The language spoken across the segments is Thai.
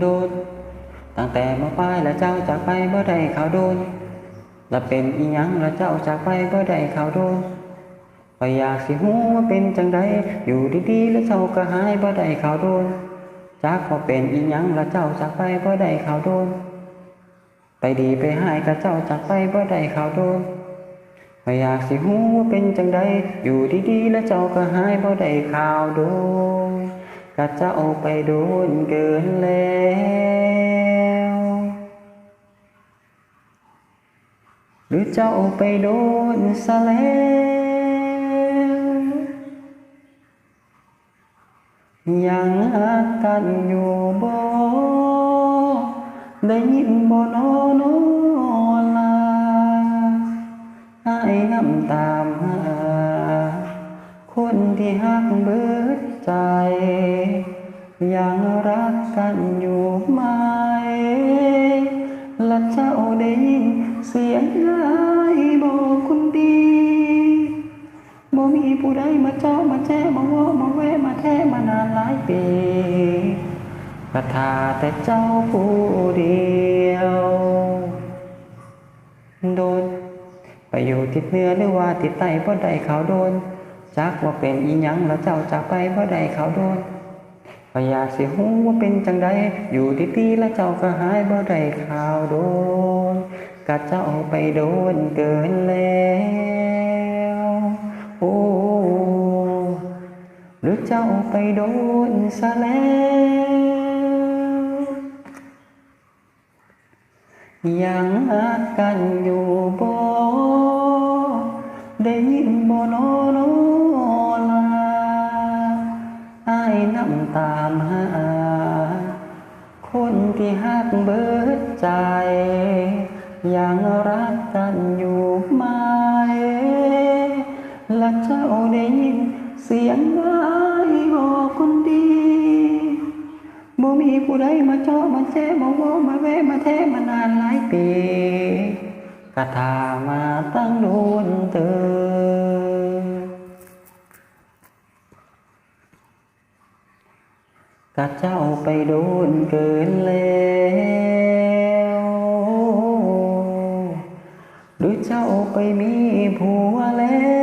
โดน ตั้งแต่มาป้ายแล้วเจ้าจากไปเมื่อใดเขาโดนและเป็นอีหยังแล้วเจ้าจากไปเมื่อใดเขาโดนก็อยากสิหูว่าเป็นจังใดอยู่ดีๆแล้วเจ้าก็หายเมื่อใดเขาโดนจากพอเป็นอีหยังแล้วเจ้าจากไปเมื่อใดเขาโดน ไปดีไปหายกับเจ้าจากไปเมื่อใดเขาโดนก็อยากสิหูว่าเป็นจังใดอยู่ดีๆแล้วเจ้าก็หายเมื่อใดข่าวโดน ก็เจ้าไปโดนเกินแล้ว หรือเจ้าไปโดนซะแล้วยังรักกันอยู่บ่ได้ยินบ่โนโนลาให้น้ำตามหาคนที่หักเบิดใจ ยังรักกันอยู่ไหม และเจ้าได้ยินเสียงไห้บอกคุณดีบ่มีผู้ใดมาเจาะมาแจ้มาว่ามาแวะมาแท้มานานหลายปีกระทาแต่เจ้าผู้เดียว โดน ไปอยู่ทิศเหนือหรือว่าทิศใต้บ่ได้เขาโดน จักว่าเป็นอีหยังแล้วเจ้าจากไปบ่ได้เขาโดน ก็อยากสิฮู้ว่าเป็นจังใดอยู่ดีๆแล้วเจ้าก็หายบ่ได้ข่าวโดนกะเจ้าไปโดนเกินแล้วโอ้หรือเจ้าไปโดนซะแล้วยังรักกันอยู่บ่ได้ยินบ่นโน น้ำตามหา คนที่หักเบิดใจ ยังรักกันอยู่ไหมและเจ้าได้ยินเสียงไห้บอกคนดีบ่มีผู้ใดมาเจาะมาแจ้มาว่ามาแวะมาแท้มานานหลายปีกระทามาตั้งโดนเตอ กะเจ้าไปโดนเกินแล้วหรือเจ้าไปมีผัวแล้ว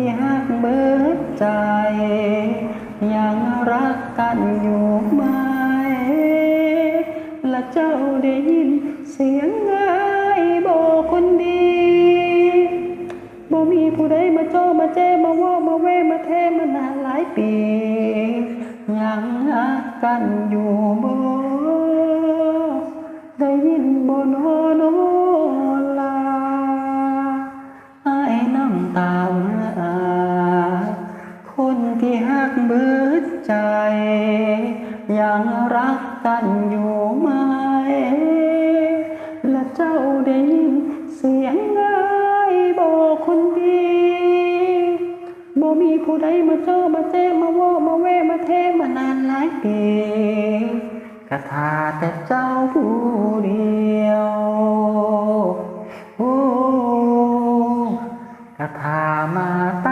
ที่หักเบิดใจ ยังรักกันอยู่ไหม และเจ้าได้ยินเสียงไห้บอกคนดีบ่มีผู้ใดมาโจมาแจ้มาว่ามาแวมาแท้มานานหลายปี ยังรักกันอยู่บ่ได้ยินบ่โนโนล เบิดใจ ยังรักกันอยู่ไหม และเจ้าได้ยินเสียงไห้บอกคนดีบ่มีผู้ใดมาเจอมาแจ้มาว่ามาแวมาแท้มานานหลายปีกระทาแต่เจ้าผู้เดียวโอ้กระทามาต